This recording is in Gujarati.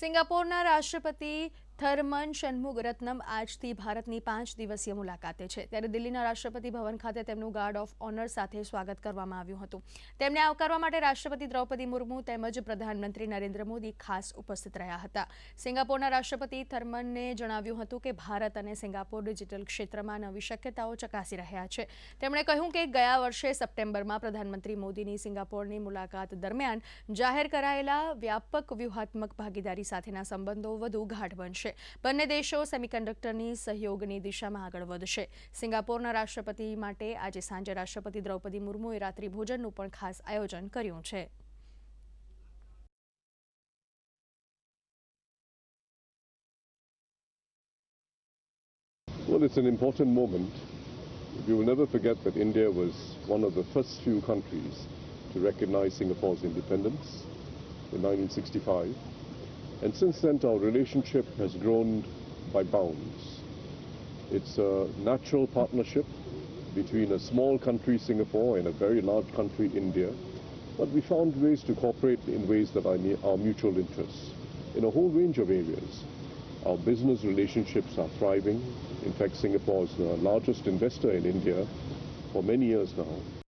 સિંગાપોરના રાષ્ટ્રપતિ થર્મન શનમુગરત્નમ આજથી ભારતની પાંચ દિવસીય મુલાકાતે છે. ત્યારે દિલ્હીના રાષ્ટ્રપતિ ભવન ખાતે તેમનું ગાર્ડ ઓફ ઓનર સાથે સ્વાગત કરવામાં આવ્યું હતું. તેમને આવકારવા માટે રાષ્ટ્રપતિ દ્રૌપદી મુર્મુ તેમજ પ્રધાનમંત્રી નરેન્દ્ર મોદી ખાસ ઉપસ્થિત રહ્યા હતા. સિંગાપોરના રાષ્ટ્રપતિ થર્મનને જણાવ્યું હતું કે ભારત અને સિંગાપોર ડિજિટલ ક્ષેત્રમાં નવી શક્યતાઓ ચકાસી રહ્યા છે. તેમણે કહ્યું કે ગયા વર્ષે સપ્ટેમ્બરમાં પ્રધાનમંત્રી મોદીની સિંગાપોરની મુલાકાત દરમિયાન જાહેર કરાયેલા વ્યાપક વ્યૂહાત્મક ભાગીદારી સાથેના સંબંધો વધુ ગાઢ બનશે. બંને દેશો સેમિકન્ડક્ટરની સહયોગની દિશામાં આગળ વધશે સિંગાપોરના રાષ્ટ્રપતિ માટે આજે સાંજે રાષ્ટ્રપતિ દ્રૌપદી મુર્મુએ રાત્રિ ભોજનનું પણ ખાસ આયોજન કર્યું છે Well, it's an important moment. We will never forget that India was one of the first few countries to recognize Singapore's independence in 1965. And since then, our relationship has grown by bounds. It's a natural partnership between a small country, Singapore, and a very large country, India. But we found ways to cooperate in ways that are mutual interests in a whole range of areas. Our business relationships are thriving. In fact, Singapore is the largest investor in India for many years now.